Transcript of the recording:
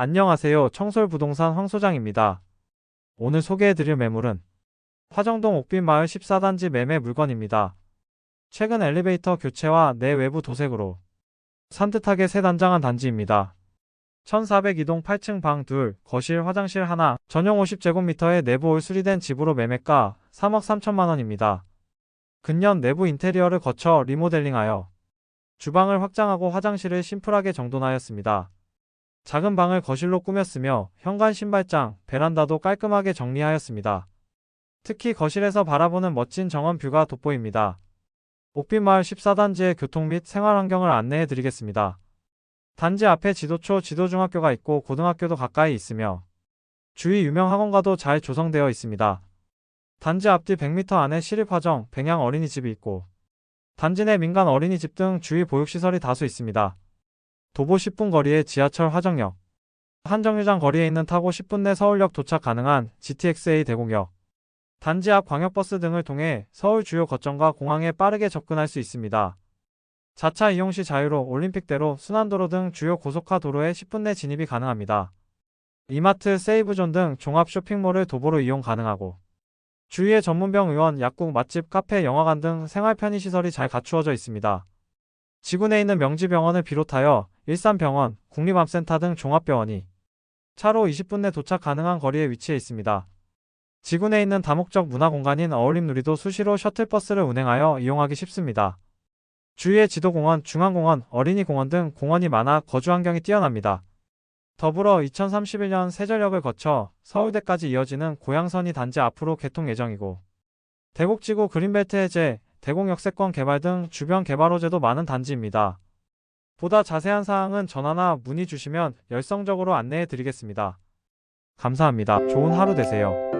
안녕하세요. 청솔부동산 황 소장입니다. 오늘 소개해드릴 매물은 화정동 옥빈마을 14단지 매매 물건입니다. 최근 엘리베이터 교체와 내외부 도색으로 산뜻하게 새 단장한 단지입니다. 1402동 8층 방 둘, 거실 화장실 하나, 전용 50제곱미터의 내부 올 수리된 집으로 매매가 3억 3천만 원입니다. 근년 내부 인테리어를 거쳐 리모델링하여 주방을 확장하고 화장실을 심플하게 정돈하였습니다. 작은 방을 거실로 꾸몄으며 현관 신발장, 베란다도 깔끔하게 정리하였습니다. 특히 거실에서 바라보는 멋진 정원 뷰가 돋보입니다. 옥빈마을 14단지의 교통 및 생활 환경을 안내해 드리겠습니다. 단지 앞에 지도초 지도중학교가 있고 고등학교도 가까이 있으며 주위 유명 학원과도 잘 조성되어 있습니다. 단지 앞뒤 100m 안에 시립화정, 백양 어린이집이 있고 단지 내 민간 어린이집 등 주위 보육시설이 다수 있습니다. 도보 10분 거리에 지하철 화정역, 한정류장 거리에 있는 타고 10분 내 서울역 도착 가능한 GTX-A 대공역, 단지 앞 광역버스 등을 통해 서울 주요 거점과 공항에 빠르게 접근할 수 있습니다. 자차 이용 시 자유로 올림픽대로 순환도로 등 주요 고속화 도로에 10분 내 진입이 가능합니다. 이마트, 세이브존 등 종합 쇼핑몰을 도보로 이용 가능하고 주위에 전문병 의원, 약국, 맛집, 카페, 영화관 등 생활 편의 시설이 잘 갖추어져 있습니다. 지구 내에 있는 명지병원을 비롯하여 일산병원, 국립암센터 등 종합병원이 차로 20분 내 도착 가능한 거리에 위치해 있습니다. 지구 내에 있는 다목적 문화공간인 어울림누리도 수시로 셔틀버스를 운행하여 이용하기 쉽습니다. 주위에 지도공원, 중앙공원, 어린이공원 등 공원이 많아 거주 환경이 뛰어납니다. 더불어 2031년 세전역을 거쳐 서울대까지 이어지는 고양선이 단지 앞으로 개통 예정이고 대곡지구 그린벨트 해제, 대공역세권 개발 등 주변 개발 호재도 많은 단지입니다. 보다 자세한 사항은 전화나 문의 주시면 열성적으로 안내해 드리겠습니다. 감사합니다. 좋은 하루 되세요.